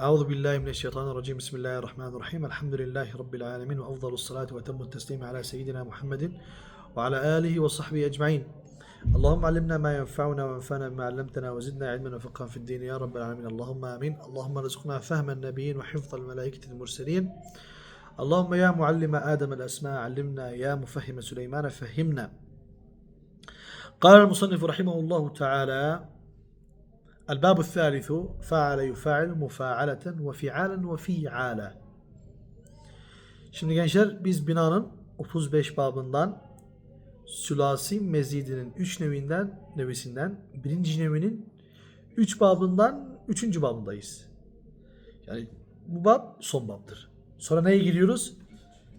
أعوذ بالله من الشيطان الرجيم. بسم الله الرحمن الرحيم. الحمد لله رب العالمين وأفضل الصلاة وأتم التسليم على سيدنا محمد وعلى آله وصحبه أجمعين. اللهم علمنا ما ينفعنا وانفعنا بما علمتنا وزدنا علما وفقها في الدين. يا رب العالمين اللهم آمين. اللهم ارزقنا فهم النبيين وحفظ الملائكة المرسلين. اللهم يا معلم آدم الأسماء علمنا يا مفهم سليمان فهمنا. قال المصنف رحمه الله تعالى الباب الثالث فعل يفاعل مفاعلة وفعالا وفيعالا Şimdi gençler biz binanın 35 babından sülasi mezidinin 3 nevinden nevisinden birinci nevinin 3 babından 3. babındayız. Yani bu bab son babdır. Sonra neye giriyoruz?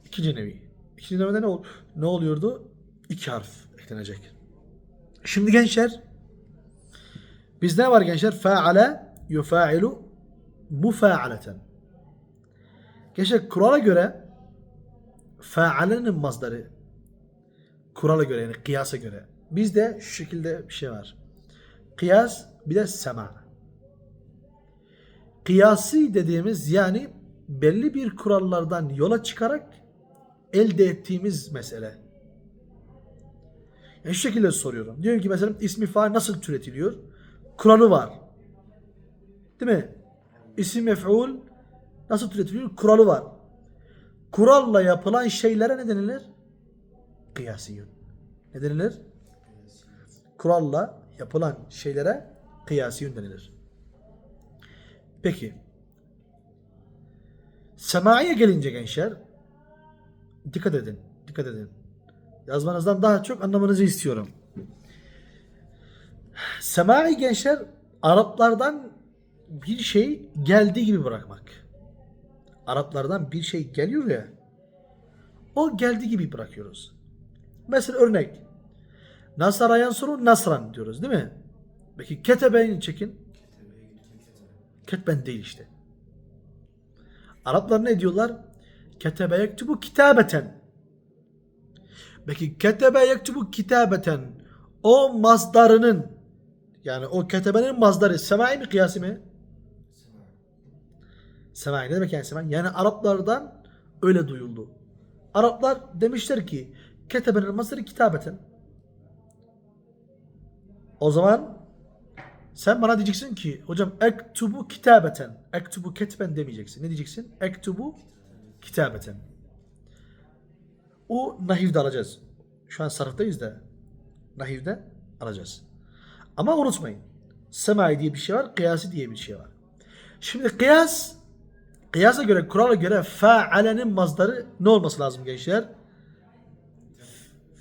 İkinci nevi. İkinci nevide ne, ol ne oluyordu? İki harf eklenecek. Şimdi gençler Bizde ne var gençler? Faale yufailu mufaaleten. Gençler kurala göre faalenin mazdarı kurala göre yani kıyasa göre. Bizde şu şekilde bir şey var. Kıyas bir de sema. Kıyasi dediğimiz yani belli bir kurallardan yola çıkarak elde ettiğimiz mesele. Yani şu şekilde soruyorum. Diyorum ki mesela ismi faal nasıl türetiliyor? Kuralı var. Değil mi? İsim mef'ul nasıl türetiliyor? Kuralı var. Kuralla yapılan şeylere ne denilir? Kıyasiyun. Ne denilir? Kuralla yapılan şeylere kıyasiyun denilir. Peki. Semaiye gelince gençler dikkat edin. Dikkat edin. Yazmanızdan daha çok anlamanızı istiyorum. Semai gençler Araplardan bir şey geldiği gibi bırakmak. Araplardan bir şey geliyor ya o geldiği gibi bırakıyoruz. Mesela örnek Nasara yansuru Nasran diyoruz değil mi? Peki ketebeyni çekin. Ketben değil işte. Araplar ne diyorlar? Ketebe yektubu kitabeten. Peki ketebe yektubu kitabeten o masdarının yani o ketebenin mazdarı semai mi kıyasi mi? Semai ne demek yani semai? Yani Araplardan öyle duyuldu. Araplar demişler ki ketebenin mazdarı kitabeten. O zaman sen bana diyeceksin ki hocam ektubu kitabeten. Ektubu ketben demeyeceksin. Ne diyeceksin? Ektubu kitabeten. O nahivde alacağız. Şu an sarıftayız da nahivde alacağız. Ama unutmayın. Semai diye bir şey var, kıyası diye bir şey var. Şimdi kıyas, kıyasa göre, kurala göre faalenin mazdarı ne olması lazım gençler?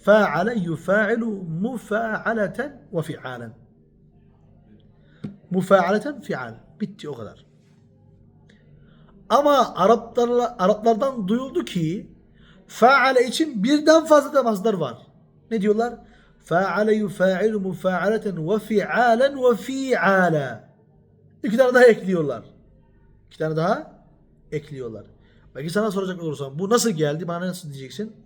Faale yufailu mufaaleten ve fialen. Mufaaleten fial. Bitti o kadar. Ama Araplarla, Araplardan duyuldu ki faale için birden fazla da mazdar var. Ne diyorlar? Fa'ale yufa'ilu mufa'aleten ve fi'alen ve fi'ala. İki tane daha ekliyorlar. İki tane daha ekliyorlar. Belki sana soracak olursam bu nasıl geldi? Bana nasıl diyeceksin?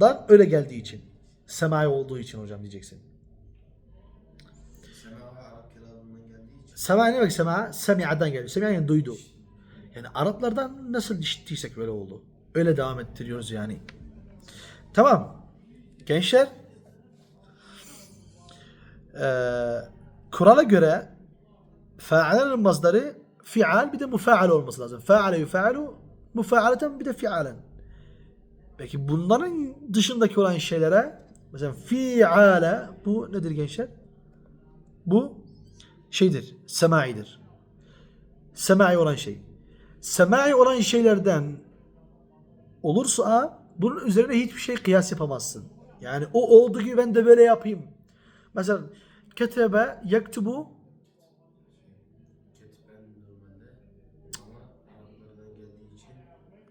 Dan öyle geldiği için. Semai olduğu için hocam diyeceksin. Sema ne demek sema? Semi'adan geldi. Semi'a yani duydu. Yani Araplardan nasıl işittiysek böyle oldu. Öyle devam ettiriyoruz yani. Tamam. Gençler ee, kurala göre faalenin mazdarı fial bir de mufaal olması lazım. Faale yufaalu mufaaleten bir de fialen. Peki bunların dışındaki olan şeylere mesela fiale bu nedir gençler? Bu şeydir. Semaidir. Semai olan şey. Semai olan şeylerden olursa bunun üzerine hiçbir şey kıyas yapamazsın. Yani o olduğu gibi ben de böyle yapayım. Mesela ketebe yektubu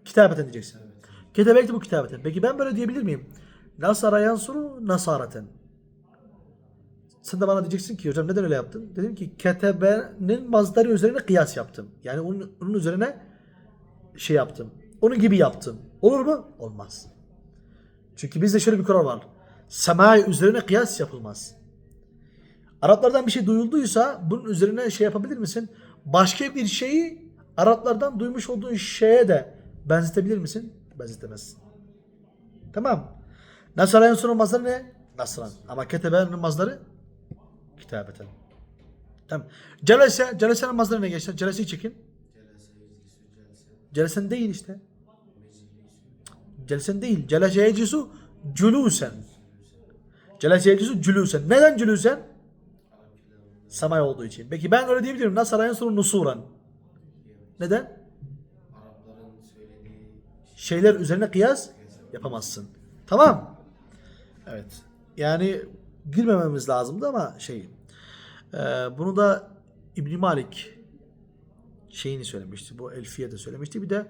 kitabeten diyeceksin. Ketebe yektubu kitabeten. Peki ben böyle diyebilir miyim? Nasara yansuru nasaraten. Sen de bana diyeceksin ki hocam neden öyle yaptın? Dedim ki ketebenin mazdarı üzerine kıyas yaptım. Yani onun, onun üzerine şey yaptım. Onun gibi yaptım. Olur mu? Olmaz. Çünkü bizde şöyle bir kural var. Semai üzerine kıyas yapılmaz. Araplardan bir şey duyulduysa bunun üzerine şey yapabilir misin? başka bir şeyi Araplardan duymuş olduğun şeye de benzetebilir misin? Benzetemezsin. Tamam. Nasra'nın sonu mazları ne? Nasran. Ama ketebenin mazları kitabeten. Tamam. Celese, celesenin mazları ne gençler? Celeseyi çekin. Celesen değil işte. Celesen değil. Celese yecisu culusen. Celese yecisu culusen. Neden culusen? Samay olduğu için. Peki ben öyle diyebilirim. Nasra'nın sonu nusuran. Neden? Şeyler üzerine kıyas yapamazsın. Tamam. Evet. Yani girmememiz lazımdı ama şey. e, bunu da İbn Malik şeyini söylemişti. Bu Elfiye de söylemişti. Bir de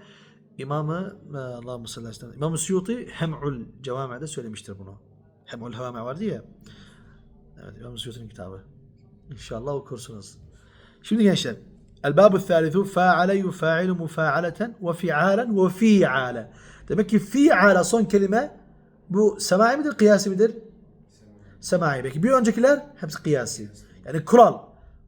İmamı e, Allahümme salli aleyhi ve sellem. İmam-ı Suyuti Hem'ul Cevami'de söylemiştir bunu. Hem'ul Hevame vardı ya. Evet İmam-ı Suyuti'nin kitabı. İnşallah okursunuz. Şimdi gençler. El-Babu Thalithu fa'ale yufa'ilu mufa'aleten ve fi'alen ve fi'ale. Demek ki fi'ale son kelime bu semai midir, kıyasi midir? Semai. Peki bir öncekiler hepsi kıyasi. Yani kural.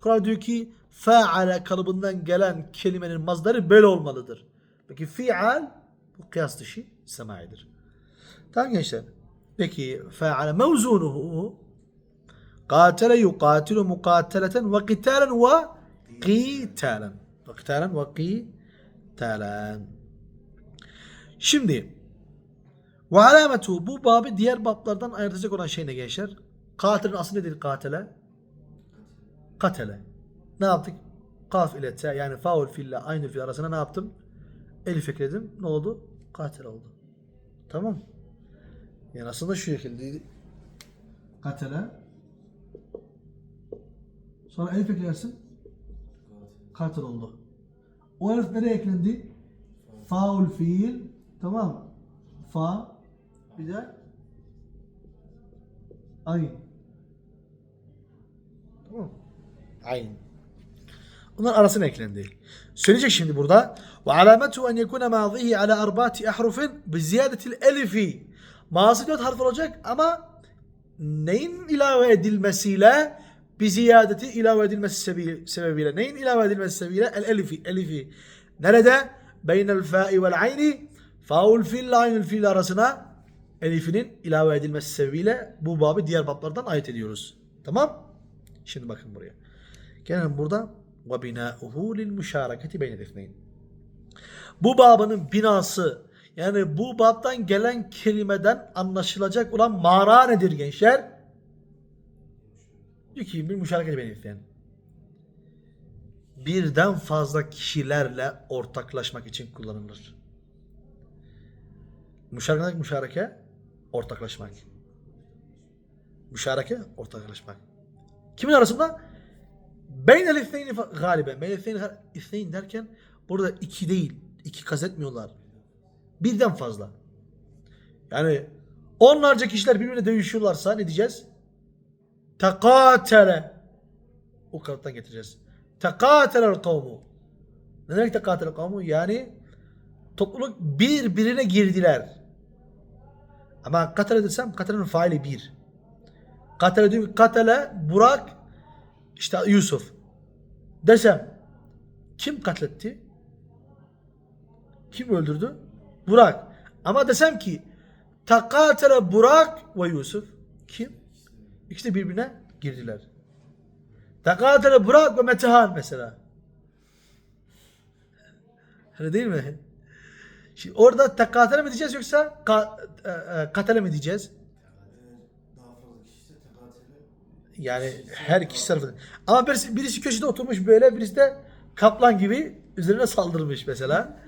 Kural diyor ki fa'ale kalıbından gelen kelimenin mazdarı böyle olmalıdır. Peki fi'al bu kıyas dışı semaidir. Tamam gençler. Peki fa'ale mevzunuhu قاتل يقاتل مقاتلة وقتالا وقتالا وقتالا وقتالا Şimdi ve alametu bu babı diğer bablardan ayırtacak olan şey ne gençler? Katilin aslı nedir katile? Katele. Ne yaptık? Kaf ile te yani faul fiille aynı fiil arasına ne yaptım? Elif ekledim. Ne oldu? Katil oldu. Tamam. Yani aslında şu şekilde katele Sonra elif eklersin. Katil oldu. O elif nereye eklendi? Faul fiil. Tamam. Fa. Bir de ayn. Tamam. Ayn. Bunların arasına eklendi. Söyleyecek şimdi burada. Ve alametu en yekune mazihi ala arbati ahrufin bi ziyadetil elifi. Mazı dört harf olacak ama neyin ilave edilmesiyle bir ziyadeti ilave edilmesi sebebi- sebebiyle. Neyin ilave edilmesi sebebiyle? El elifi. Elifi. Nerede? Beynel fa'i vel ayni. Faul fil aynül fil arasına elifinin ilave edilmesi sebebiyle bu babı diğer bablardan ayet ediyoruz. Tamam? Şimdi bakın buraya. Gelelim burada. Ve binâuhu lil müşâreketi beynel ithneyn. Bu babının binası yani bu babdan gelen kelimeden anlaşılacak olan mana nedir gençler? Diyor ki bir müşareket belirten. Birden fazla kişilerle ortaklaşmak için kullanılır. Müşareke, müşareke ortaklaşmak. Müşareke ortaklaşmak. Kimin arasında? Beynel ithneyn galiben. Beynel ithneyn, ithneyn derken burada iki değil. iki kastetmiyorlar. Birden fazla. Yani onlarca kişiler birbirine dövüşüyorlarsa ne diyeceğiz? Tekatele. O kalıptan getireceğiz. Tekatelel kavmu. Ne demek tekatelel kavmu? Yani topluluk birbirine girdiler. Ama katele desem katelenin faili bir. Ki katele Burak işte Yusuf. Desem kim katletti? Kim öldürdü? Burak. Ama desem ki takatele Burak ve Yusuf. Kim? İkisi de birbirine girdiler. Tekatele Burak ve Metehan mesela. Öyle değil mi? Şimdi orada tekatele mi diyeceğiz yoksa ka, e, e, katele mi diyeceğiz? Yani her kişi tarafından. Ama birisi, birisi köşede oturmuş böyle, birisi de kaplan gibi üzerine saldırmış mesela.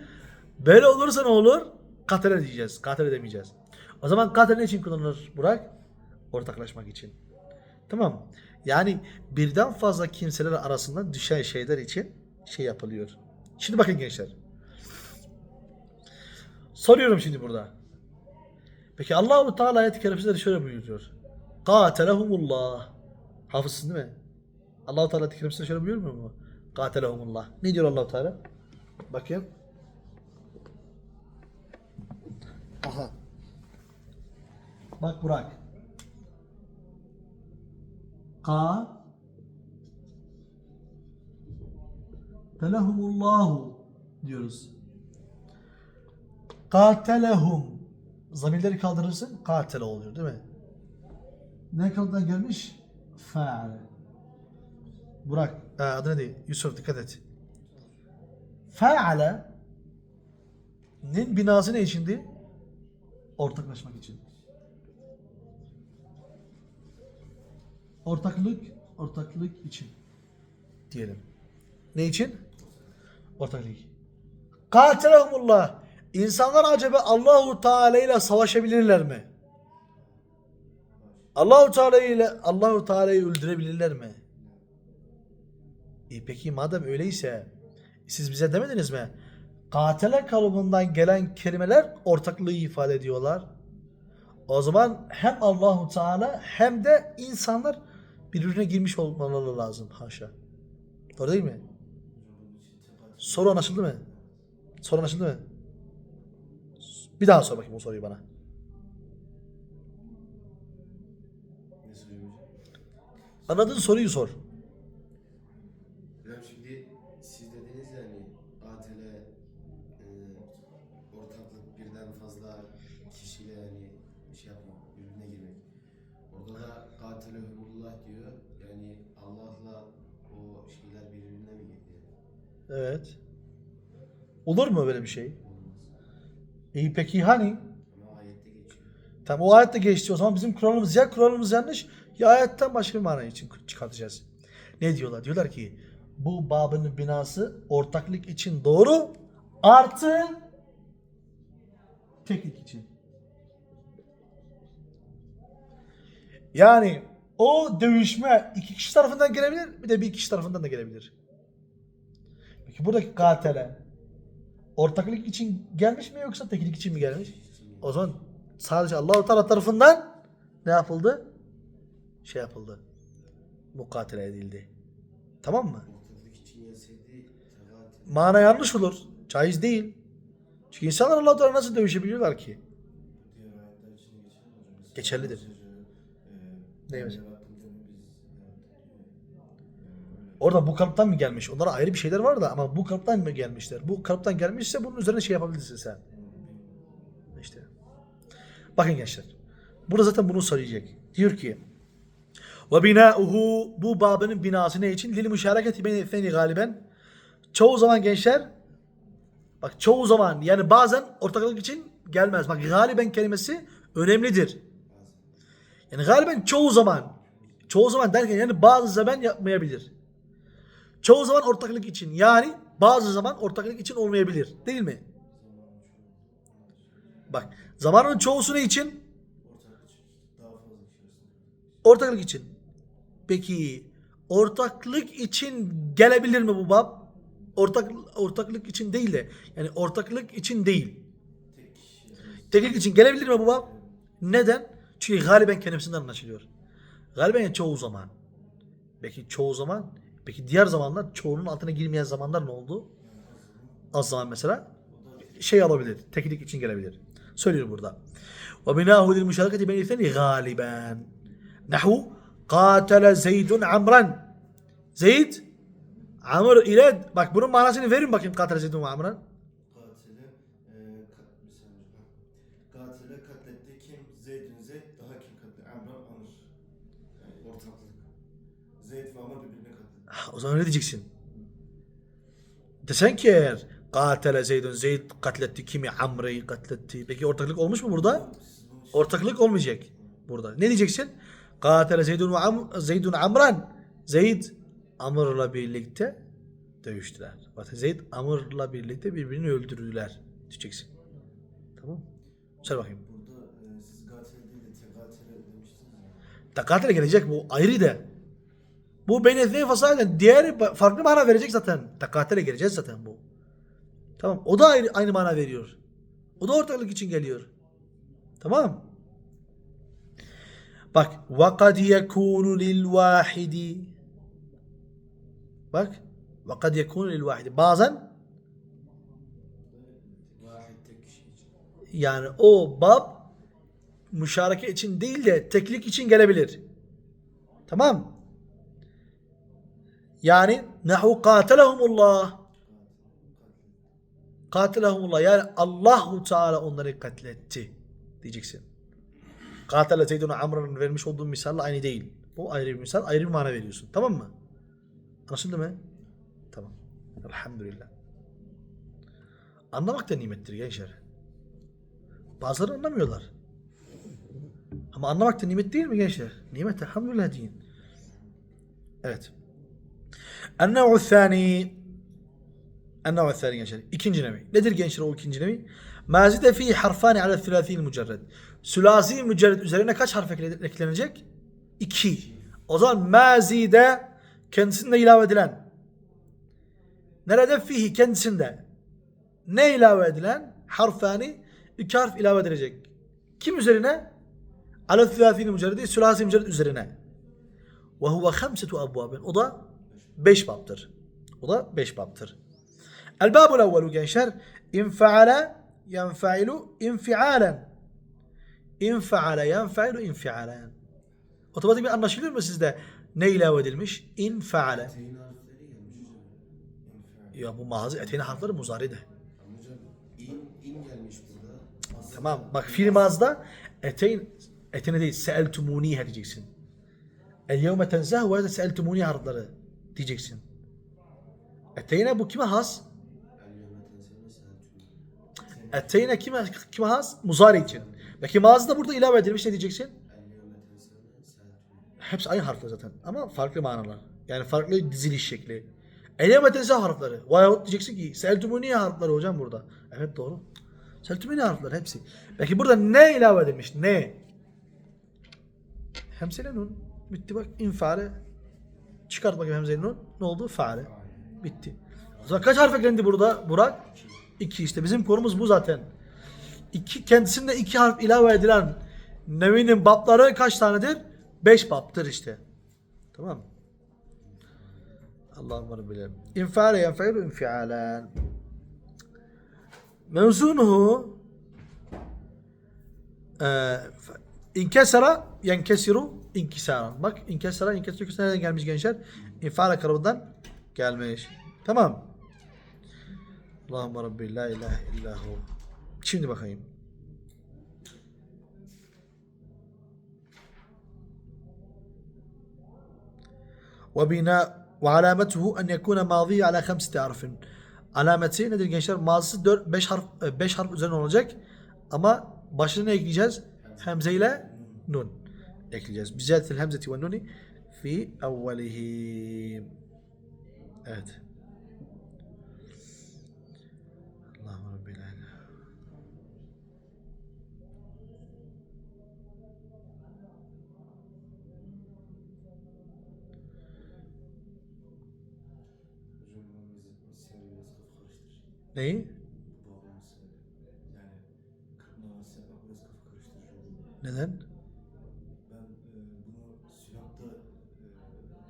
Böyle olursa ne olur? Katele diyeceğiz. Katele demeyeceğiz. O zaman katil ne için kullanılır Burak? Ortaklaşmak için. Tamam. Yani birden fazla kimseler arasında düşen şeyler için şey yapılıyor. Şimdi bakın gençler. Soruyorum şimdi burada. Peki Allahu Teala ayet-i kerimesinde şöyle buyuruyor. Katelehumullah. Hafızsın değil mi? Allahu Teala ayet-i kerimesinde şöyle buyurmuyor mu? Katelehumullah. Ne diyor Allahu Teala? Bakayım. Aha. Bak Burak. Ka Katelehumullahu diyoruz. Katelehum. Zamirleri kaldırırsın. Katele oluyor değil mi? Ne kalıptan gelmiş? Faal. Burak. Ha, adı neydi? Yusuf dikkat et. Faale nin binası ne içindi? Ortaklaşmak için. Ortaklık, ortaklık için. Diyelim. Ne için? Ortaklık. Katilehumullah. İnsanlar acaba Allahu Teala ile savaşabilirler mi? Allahu Teala ile Allahu Teala'yı öldürebilirler mi? E peki madem öyleyse siz bize demediniz mi? Katile kalıbından gelen kelimeler ortaklığı ifade ediyorlar. O zaman hem Allahu Teala hem de insanlar birbirine girmiş olmaları lazım haşa. Doğru değil mi? Soru anlaşıldı mı? Soru anlaşıldı mı? Bir daha sor bakayım o soruyu bana. Anladığın soruyu sor. Hocam şimdi siz dediniz ya hani ATL e, ortaklık birden fazla kişiyle hani şey yapmak, birbirine girmek. Orada da katilehumullah diyor. Yani Allah'la o şeyler birbirine mi girdi? Evet. Olur mu böyle bir şey? İyi peki hani? Ama ayette geçiyor. Tamam o ayette geçti. O zaman bizim Kur'an'ımız ya Kur'an'ımız yanlış ya ayetten başka bir mana için çıkartacağız. Ne diyorlar? Diyorlar ki bu babın binası ortaklık için doğru artı teknik için. Yani o dövüşme iki kişi tarafından gelebilir bir de bir kişi tarafından da gelebilir. Peki buradaki katile ortaklık için gelmiş mi yoksa teknik için mi gelmiş? O zaman sadece Allahu Teala tarafından ne yapıldı? Şey yapıldı. Mukatele edildi. Tamam mı? Mana yanlış olur. Caiz değil. Çünkü insanlar Allah Teala nasıl dövüşebiliyorlar ki? Geçerlidir. e, Ne mesela? öyle. Orada bu kalıptan mı gelmiş? Onlara ayrı bir şeyler var da ama bu kalıptan mı gelmişler? Bu kalıptan gelmişse bunun üzerine şey yapabilirsin sen. İşte. Bakın gençler. Burada zaten bunu söyleyecek. Diyor ki ve binauhu bu babının binası ne için? Lil müşareketi itheyni galiben. Çoğu zaman gençler bak çoğu zaman yani bazen ortaklık için gelmez. Bak galiben kelimesi önemlidir. Yani galiben çoğu zaman çoğu zaman derken yani bazı zaman yapmayabilir. Çoğu zaman ortaklık için yani bazı zaman ortaklık için olmayabilir. Değil mi? Bak zamanın çoğusu ne için? Ortaklık için. Peki ortaklık için gelebilir mi bu bab? Ortak, ortaklık için değil de yani ortaklık için değil. Teklik için gelebilir mi bu bab? Neden? Çünkü galiben kelimesinden anlaşılıyor. Galiben çoğu zaman. Peki çoğu zaman? Peki diğer zamanlar çoğunun altına girmeyen zamanlar ne oldu? Az zaman mesela şey alabilir. Teknik için gelebilir. Söylüyor burada. Ve binahu lil müşareketi beyne ithni galiben. Nahu katele Zeydun Amran. Zeyd Amr ile bak bunun manasını verin bakayım katele Zeydun Amran. Katile e. Katile katletti kim? Zeydün Zeyd daha kim katletti? Amr Amr. Yani ortaklık. Zeyd ve Amr birbirine katletti. Ha, O zaman ne diyeceksin? Desen ki eğer katele Zeydun Zeyd katletti kimi Amr'ı katletti. Peki ortaklık olmuş mu burada? Ortaklık olmayacak burada. Ne diyeceksin? Katele Zeydun Am Zeydun Amran. Zeyd Amr'la birlikte dövüştüler. Zeyd Amr'la birlikte birbirini öldürdüler diyeceksin. Tamam? Söyle bakayım. burada e, siz katile değil de tegatile demiştiniz ya. Takatile gelecek bu ayrı da. Bu benezne fasayla diğer farklı mana verecek zaten. Takatile geleceğiz zaten bu. Tamam. O da ayrı, aynı mana veriyor. O da ortaklık için geliyor. Tamam. Bak. وَقَدْ يَكُونُ لِلْوَاحِدِ Bak. وَقَدْ يَكُونُ لِلْوَاحِدِ Bazen Vahid tek kişi için. yani o bab müşareke için değil de teklik için gelebilir. Tamam. Yani nehu katelehumullah. Katilahumullah yani Allahu Teala onları katletti diyeceksin. Katale Zeydun Amr'ın vermiş olduğum misalla aynı değil. O ayrı bir misal, ayrı bir mana veriyorsun. Tamam mı? Anlaşıldı mı? Tamam. Elhamdülillah. Anlamak da nimettir gençler. Bazıları anlamıyorlar. Ama anlamak da nimet değil mi gençler? Nimet elhamdülillah deyin. Evet. Ennev'u thani Ennev'u thani gençler. İkinci nevi. Nedir gençler o ikinci nevi? Mazide fi harfani ala thülâthîl mücerred. Sülasi mücerred üzerine kaç harf ekle- eklenecek? İki. O zaman mazide kendisinde ilave edilen. Nerede? Fihi kendisinde. Ne ilave edilen? Harfani iki harf ilave edilecek. Kim üzerine? Ala thülâthîl mücerredi. Sülasi mücerred üzerine. Ve huve hamsetu abvabin. O da beş baptır. O da beş baptır. El babul evvelu gençler. İnfeale yenfeilu infialen. İnfeale yenfeilu infialen. Otomatik bir anlaşılıyor mu sizde? Ne ilave edilmiş? İnfial. Ya bu mağazı eteğin harfleri burada. Aslında Tamam. Bak fiil mazda eteğin etene değil seeltumunihe diyeceksin. El yevme tenzahu ve seeltumunihe harfleri diyeceksin. Eteyne bu kime has? Eteyne kime, kime has? Muzari için. Peki mazda burada ilave edilmiş ne diyeceksin? Hepsi aynı harfler zaten ama farklı manalar. Yani farklı diziliş şekli. Eleme tenza harfleri. Veyahut diyeceksin ki seltümüniye harfleri hocam burada. Evet doğru. Seltümüniye harfleri hepsi. Peki burada ne ilave edilmiş? Ne? Hemzele nun. Bitti bak. İnfale. Çıkart bakayım hemzele nun. Ne oldu? Faale. Bitti. O zaman kaç harf eklendi burada Burak? İki işte. Bizim konumuz bu zaten. İki, kendisinde iki harf ilave edilen nevinin bapları kaç tanedir? Beş baptır işte. Tamam mı? Allah'ım bunu bilelim. İnfiale yenfeilu infialen. Mevzunuhu eee inkesara yenkesiru inkisaran. Bak inkesara inkisara nereden gelmiş gençler? İnfiale kalıbından gelmiş. Tamam. Allahümme Rabbi la ilahe illahu. Şimdi bakayım. وبناء وعلامته أن يكون ماضي على خمسة أحرف Alameti nedir gençler? Mazisi 4 5 harf 5 harf üzerine olacak. Ama başına ne ekleyeceğiz? Hemze ile nun ekleyeceğiz. Bizatil hemzeti ve nuni fi evvelihi. Evet. Neyi? Misal. Yani kırk namazı yapmak biraz kafa karıştırıcı oluyor. Neden? Ben e, bunu Sinop'ta e,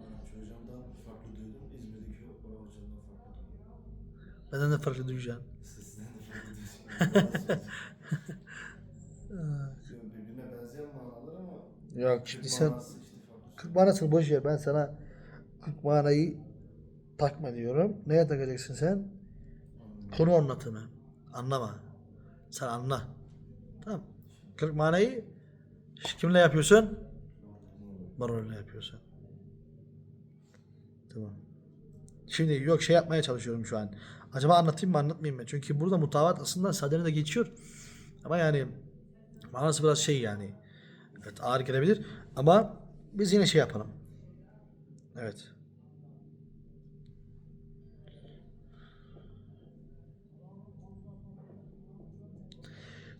Arapça hocamdan farklı duydum. İzmir'deki o hocamdan farklı duydum. Neden de farklı duyacaksın? Sizden de farklı duydum. Birbirine benzeyen manalar ama Yok şimdi sen manası işte farklı. 40 manasını boş ver. Ben sana 40 manayı takma diyorum. Neye takacaksın sen? Konu anlatımı. Anlama. Sen anla. Tamam. 40 manayı kimle yapıyorsun? Marol'le yapıyorsun. Tamam. Şimdi yok şey yapmaya çalışıyorum şu an. Acaba anlatayım mı anlatmayayım mı? Çünkü burada mutavat aslında sadene de geçiyor. Ama yani manası biraz şey yani. Evet ağır gelebilir. Ama biz yine şey yapalım. Evet.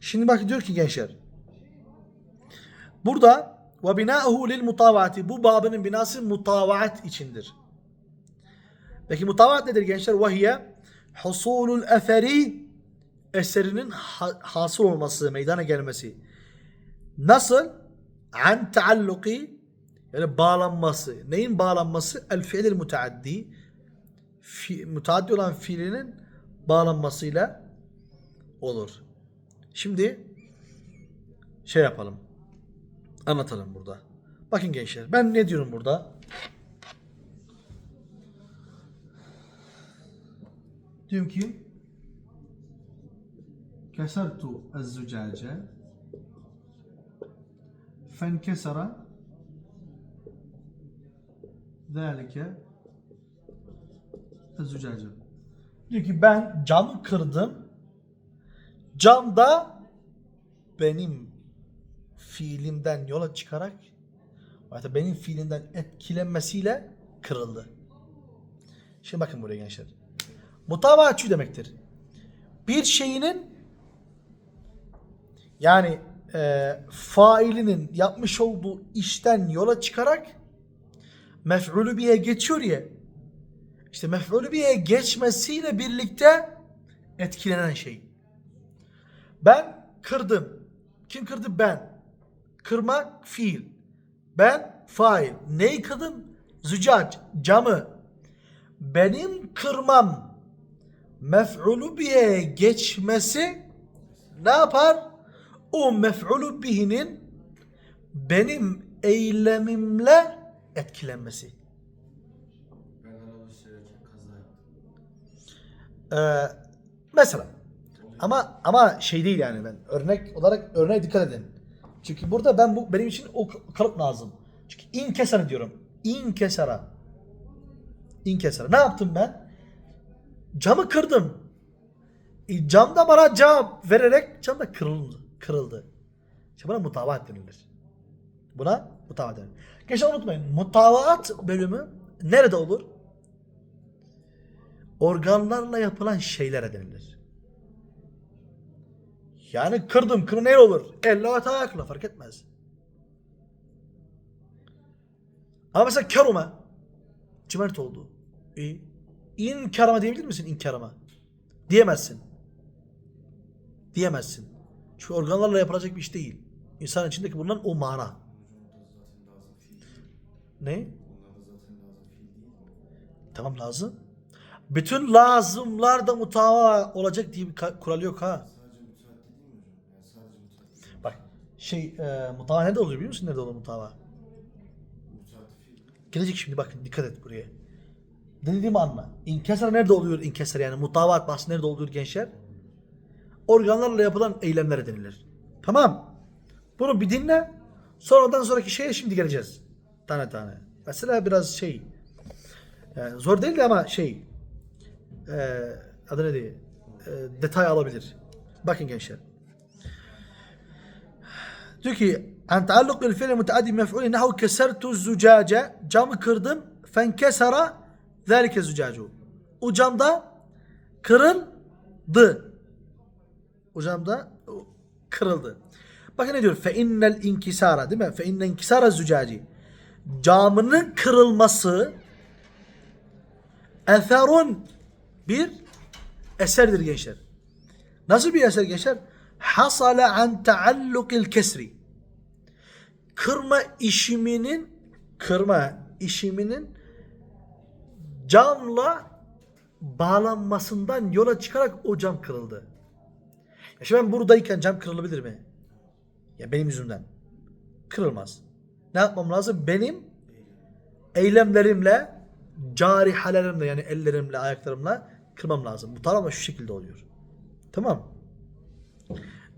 Şimdi bak diyor ki gençler. Burada ve binâhu lil mutavaati bu babının binası mutavaat içindir. Peki mutavaat nedir gençler? Ve hiye husulul eferi eserinin ha- hasıl olması, meydana gelmesi. Nasıl? An taalluki yani bağlanması. Neyin bağlanması? El fiilil muteaddi. Fi, müteaddi olan fiilinin bağlanmasıyla olur. Şimdi şey yapalım. Anlatalım burada. Bakın gençler ben ne diyorum burada? Diyorum ki kesertu az-zucace fenkesara zâlike az-zucace. Diyor ki ben camı kırdım cam da benim fiilimden yola çıkarak hatta benim fiilimden etkilenmesiyle kırıldı. Şimdi bakın buraya gençler. Mutavaat şu demektir. Bir şeyinin yani e, failinin yapmış olduğu işten yola çıkarak mef'ulü biye geçiyor ya işte mef'ulü biye geçmesiyle birlikte etkilenen şey. Ben kırdım. Kim kırdı? Ben. Kırmak fiil. Ben fail. Neyi kırdım? Zücac, camı. Benim kırmam mef'ulü biye geçmesi ne yapar? O mef'ulü bihinin benim eylemimle etkilenmesi. Yaptım. Ee, mesela ama ama şey değil yani ben örnek olarak örneğe dikkat edin. Çünkü burada ben bu benim için o kalıp lazım. Çünkü in kesara diyorum. İn kesara. İn kesara. Ne yaptım ben? Camı kırdım. E, cam da bana cevap vererek cam da kırıldı. kırıldı. İşte buna mutavaat denilir. Buna mutavaat denilir. Geçen unutmayın. Mutavaat bölümü nerede olur? Organlarla yapılan şeylere denilir. Yani kırdım kırı ne olur? Elle ve ayakla fark etmez. Ama mesela karuma cimert oldu. E, in karama diyebilir misin in karama? Diyemezsin. Diyemezsin. Çünkü organlarla yapılacak bir iş değil. İnsan içindeki bulunan o mana. Ne? Tamam lazım. Bütün lazımlar da mutava olacak diye bir kural yok ha. Sadece müteaddi değil mi hocam? Yani sadece müteaddi. Bak şey e, mutava nerede oluyor biliyor musun nerede olur mutava? Gelecek şimdi bakın dikkat et buraya. Dediğimi anla. İnkesar nerede oluyor inkesar yani mutavat bahsi nerede oluyor gençler? Organlarla yapılan eylemlere denilir. Tamam. Bunu bir dinle. Sonradan sonraki şeye şimdi geleceğiz. Tane tane. Mesela biraz şey yani zor değil de ama şey e, adı ne diye e, detay alabilir. Bakın gençler. Diyor ki an taalluk bil fiil mutaaddi mef'ul nahu kesertu zucace camı kırdım fenkesara zalike zucacu. O camda kırıldı. O camda kırıldı. Bakın ne diyor? Fe innel inkisara değil mi? Fe innel inkisara zucaci. Camının kırılması eserun bir eserdir gençler. Nasıl bir eser gençler? Hasale an taallukil kesri. Kırma işiminin kırma işiminin camla bağlanmasından yola çıkarak o cam kırıldı. Ya şimdi ben buradayken cam kırılabilir mi? Ya benim yüzümden. Kırılmaz. Ne yapmam lazım? Benim eylemlerimle, carihalerimle yani ellerimle, ayaklarımla kırmam lazım. Bu tamamen şu şekilde oluyor. Tamam.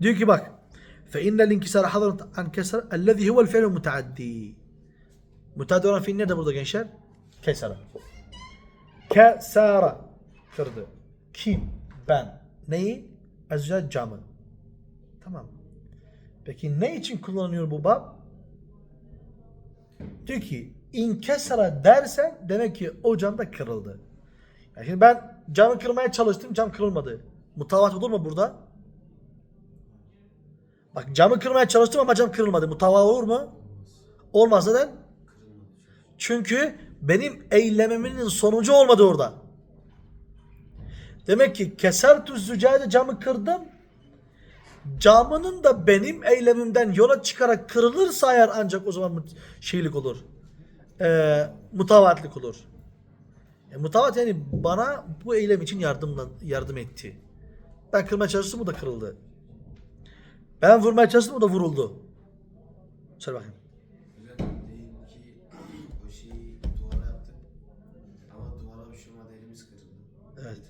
Diyor ki bak. فإن الانكسار حضرت عن كسر الذي هو الفعل المتعدي. Müteaddi olan fiil nerede burada gençler? Kesara. Kesara. Kırdı. Kim? Ben. Neyi? Ezca camı. Tamam. Peki ne için kullanılıyor bu bab? Diyor ki inkesara dersen demek ki o cam da kırıldı. Yani şimdi ben camı kırmaya çalıştım cam kırılmadı. Mutavat olur mu burada? Bak camı kırmaya çalıştım ama cam kırılmadı. Mutava olur mu? Olmaz neden? Çünkü benim eylemimin sonucu olmadı orada. Demek ki keser zücade camı kırdım. Camının da benim eylemimden yola çıkarak kırılırsa eğer ancak o zaman şeylik olur. Ee, mutavatlık olur. E, mutavat yani bana bu eylem için yardımla, yardım etti. Ben kırmaya çalıştım bu da kırıldı. Ben vurmaya çalıştım o da vuruldu. Söyle bakayım. Şey. Evet.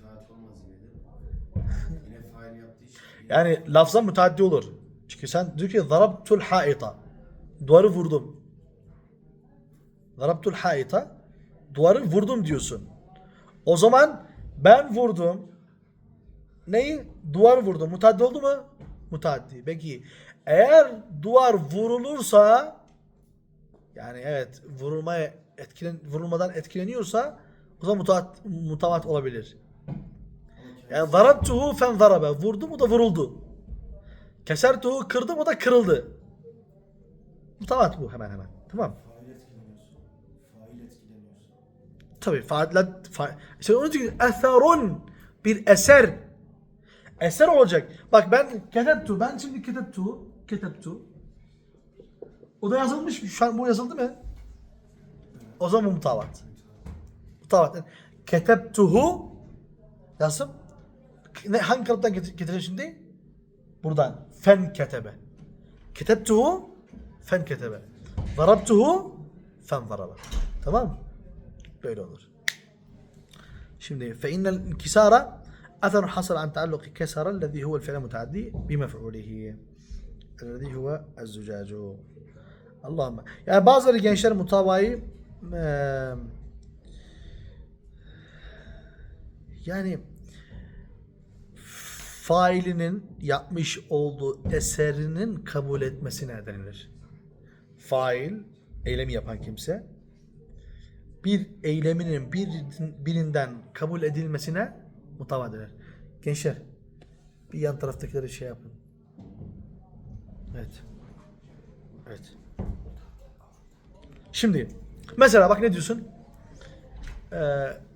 Yani lafza müteaddi olur. Çünkü sen diyor ki zarabtul haita. Duvarı vurdum. Zarabtul haita. Duvarı vurdum diyorsun. O zaman ben vurdum. Neyi? Duvar vurdum. Mutaddi oldu mu? Mutaddi. Peki eğer duvar vurulursa yani evet vurulmaya etkilen vurulmadan etkileniyorsa o zaman mutavat, mutavat olabilir. Yani zarabtuhu fen zarabe. Vurdum o da vuruldu. Kesertuhu kırdım o da kırıldı. Mutavat bu hemen hemen. Tamam. Tabii failat fa işte onun için eserun bir eser. Eser olacak. Bak ben Keteptu. Ben şimdi Keteptu. Keteptu. O da yazılmış. Şu an bu yazıldı mı? O zaman bu mutabat. Mutabat. Yani, Keteptuhu. Ne, hangi kalıptan getirin şimdi? Buradan. Fen ketebe. Keteptuhu fen ketebe. Darabtuhu fen daraba. Tamam mı? Böyle olur. Şimdi fe innel inkisara أثر حصل عن تعلق كسر الذي هو الفعل المتعدي بمفعوله الذي هو الزجاج اللهم yani bazıları gençler mutavayı eee, yani failinin yapmış olduğu eserinin kabul etmesine denilir. Fail, eylemi yapan kimse bir eyleminin bir, birinden kabul edilmesine mutava denir. Gençler bir yan taraftakileri şey yapın. Evet. Evet. Şimdi mesela bak ne diyorsun? Ee,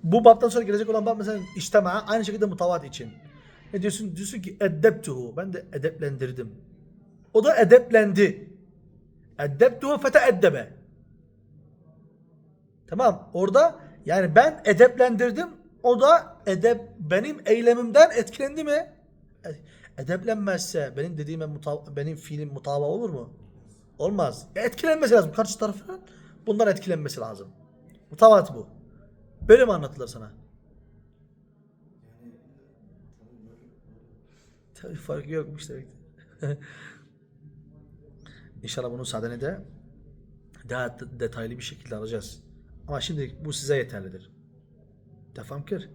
bu babtan sonra gelecek olan bab mesela iştema aynı şekilde mutavat için. Ne diyorsun? Diyorsun ki eddebtuhu. Ben de edeplendirdim. O da edeplendi. Eddebtuhu feteeddebe. Tamam. Orada yani ben edeplendirdim. O da edep benim eylemimden etkilendi mi? E- Edeplenmezse benim dediğime benim fiilim mutava olur mu? Olmaz. E, etkilenmesi lazım. Karşı tarafın bundan etkilenmesi lazım. Mutavat bu. Böyle mi anlatılır sana? Tabii farkı yokmuş demek. İnşallah bunun sadene de daha de- detaylı bir şekilde alacağız. Ama şimdi bu size yeterlidir. Tefam kır.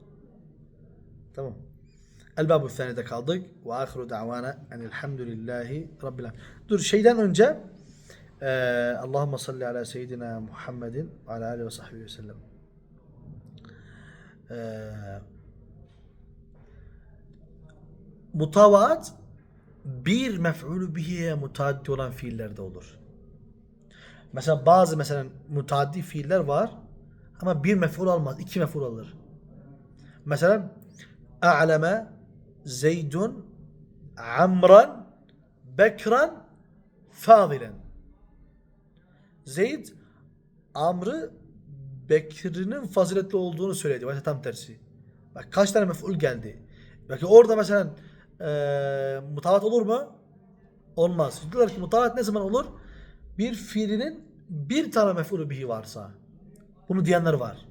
Tamam. El babu senede kaldık. Ve ahiru da'vana enelhamdülillahi rabbil alemin. Dur şeyden önce eee Allahümme salli ala seyyidina Muhammedin ve ala aleyhi ve sahbihi ve sellem. Eee mutavaat bir mef'ulü bihiye mutaddi olan fiillerde olur. Mesela bazı mesela mutaddi fiiller var ama bir mef'ul almaz, iki mef'ul alır. Mesela a'leme zeydun amran bekran fadilen. Zeyd Amr'ı Bekir'in faziletli olduğunu söyledi. Mesela tam tersi. Bak kaç tane mef'ul geldi. Belki orada mesela eee mutavat olur mu? Olmaz. Diyorlar ki mutavat ne zaman olur? Bir fiilinin bir tane mef'ulü bihi varsa. Bunu diyenler var.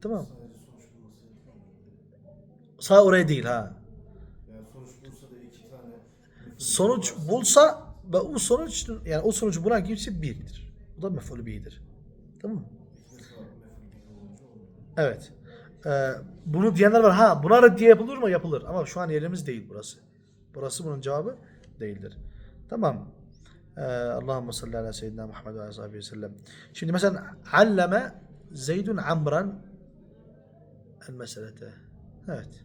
Tamam. Sadece sonuç bulması yetmiyor mu? Sağ oraya değil ha. Yani sonuç bulsa da iki tane Sonuç bulsa ve o sonuç yani o sonucu bulan kimse birdir. Bu da mef'ulü bihidir. Tamam mı? Evet. Ee, bunu diyenler var. Ha buna reddiye yapılır mı? Yapılır. Ama şu an yerimiz değil burası. Burası bunun cevabı değildir. Tamam. Ee, Allahümme salli ala seyyidina Muhammed ve aleyhi ve sellem. Şimdi mesela alleme Zeydun Amran el meselete. Evet.